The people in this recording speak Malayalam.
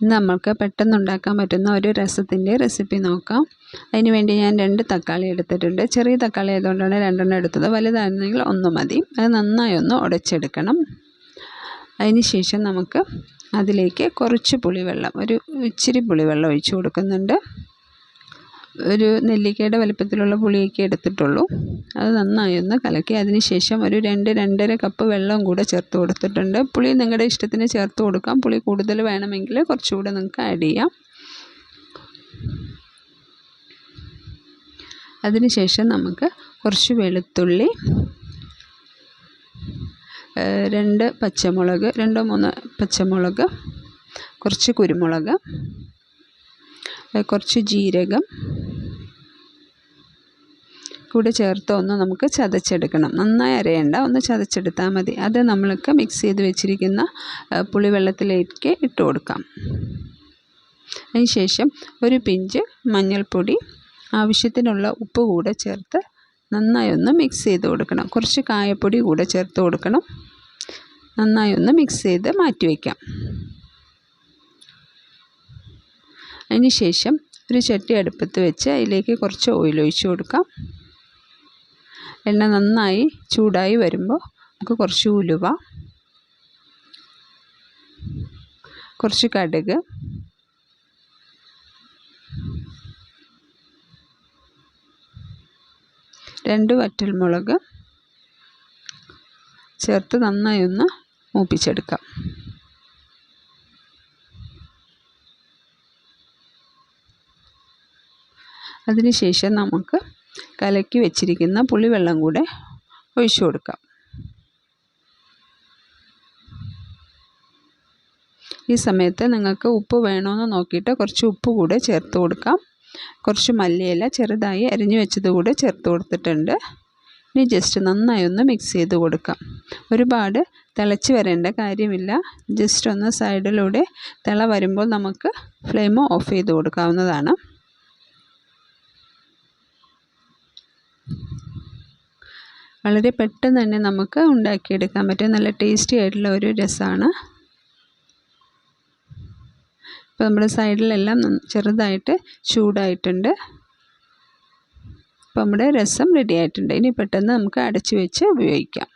ഇന്ന് നമുക്ക് പെട്ടെന്ന് ഉണ്ടാക്കാൻ പറ്റുന്ന ഒരു രസത്തിന്റെ റെസിപ്പി നോക്കാം. അതിന് വേണ്ടി ഞാൻ രണ്ട് തക്കാളി എടുത്തിട്ടുണ്ട്. ചെറിയ തക്കാളി ആയതുകൊണ്ടാണ് രണ്ടെണ്ണം എടുത്തത്. വലുതായിരുന്നെങ്കിൽ ഒന്ന് മതി. അത് നന്നായി ഒന്ന് ഉടച്ചെടുക്കണം. ശേഷം നമുക്ക് അതിലേക്ക് കുറച്ച് പുളിവെള്ളം ഒരു ഇച്ചിരി പുളിവെള്ളം ഒഴിച്ച് കൊടുക്കുന്നുണ്ട്. ഒരു നെല്ലിക്കയുടെ വലിപ്പത്തിലുള്ള പുളിയൊക്കെ എടുത്തിട്ടുള്ളൂ. അത് നന്നായി ഒന്ന് കലക്കി അതിന് ശേഷം ഒരു രണ്ട് രണ്ടര കപ്പ് വെള്ളം കൂടെ ചേർത്ത് കൊടുത്തിട്ടുണ്ട്. പുളി നിങ്ങളുടെ ഇഷ്ടത്തിന് ചേർത്ത് കൊടുക്കാം. പുളി കൂടുതൽ വേണമെങ്കിൽ കുറച്ചുകൂടെ നിങ്ങൾക്ക് ആഡ് ചെയ്യാം. അതിന് ശേഷം നമുക്ക് കുറച്ച് വെളുത്തുള്ളി രണ്ട് പച്ചമുളക് രണ്ടോ മൂന്നോ പച്ചമുളക് കുറച്ച് കുരുമുളക് കുറച്ച് ജീരകം കൂടെ ചേർത്ത് ഒന്ന് നമുക്ക് ചതച്ചെടുക്കണം. നന്നായി അരയണ്ട. ഒന്ന് ചതച്ചെടുത്താൽ മതി. അത് നമ്മൾക്ക് മിക്സ് ചെയ്ത് വെച്ചിരിക്കുന്ന പുളിവെള്ളത്തിലേക്ക് ഇട്ട് കൊടുക്കാം. അതിന് ശേഷം ഒരു പിഞ്ച് മഞ്ഞൾപ്പൊടി ആവശ്യത്തിനുള്ള ഉപ്പ് കൂടെ ചേർത്ത് നന്നായി ഒന്ന് മിക്സ് ചെയ്ത് കൊടുക്കണം. കുറച്ച് കായപ്പൊടി കൂടെ ചേർത്ത് കൊടുക്കണം. നന്നായി ഒന്ന് മിക്സ് ചെയ്ത് മാറ്റി വയ്ക്കാം അതിന് ശേഷം ഒരു ചട്ടി അടുപ്പത്ത് വെച്ച് അതിലേക്ക് കുറച്ച് ഓയിൽ ഒഴിച്ച് കൊടുക്കാം. എണ്ണ നന്നായി ചൂടായി വരുമ്പോൾ നമുക്ക് കുറച്ച് ഉലുവ കുറച്ച് കടുക് രണ്ട് വറ്റൽമുളക് ചേർത്ത് നന്നായി ഒന്ന് മൂപ്പിച്ചെടുക്കാം. അതിനുശേഷം നമുക്ക് കലക്കി വെച്ചിരിക്കുന്ന പുളിവെള്ളം കൂടെ ഒഴിച്ചു കൊടുക്കാം. ഈ സമയത്ത് നിങ്ങൾക്ക് ഉപ്പ് വേണമെന്ന് നോക്കിയിട്ട് കുറച്ച് ഉപ്പ് കൂടെ ചേർത്ത് കൊടുക്കാം. കുറച്ച് മല്ലിയില ചെറുതായി അരിഞ്ഞു വെച്ചത് കൂടെ ചേർത്ത് കൊടുത്തിട്ടുണ്ട്. ഇനി ജസ്റ്റ് നന്നായി ഒന്ന് മിക്സ് ചെയ്ത് കൊടുക്കാം. ഒരുപാട് തിളച്ച് വരേണ്ട കാര്യമില്ല. ജസ്റ്റ് ഒന്ന് സൈഡിലൂടെ തിള വരുമ്പോൾ നമുക്ക് ഫ്ലെയിം ഓഫ് ചെയ്ത് കൊടുക്കാവുന്നതാണ്. വളരെ പെട്ടെന്ന് തന്നെ നമുക്ക് ഉണ്ടാക്കിയെടുക്കാൻ പറ്റും. നല്ല ടേസ്റ്റി ആയിട്ടുള്ള ഒരു രസമാണ്. ഇപ്പോൾ നമ്മുടെ സൈഡിലെല്ലാം ചെറുതായിട്ട് ചൂടായിട്ടുണ്ട്. അപ്പോൾ നമ്മുടെ രസം റെഡി ആയിട്ടുണ്ട്. ഇനി പെട്ടെന്ന് നമുക്ക് അടച്ചു വെച്ച് ഉപയോഗിക്കാം.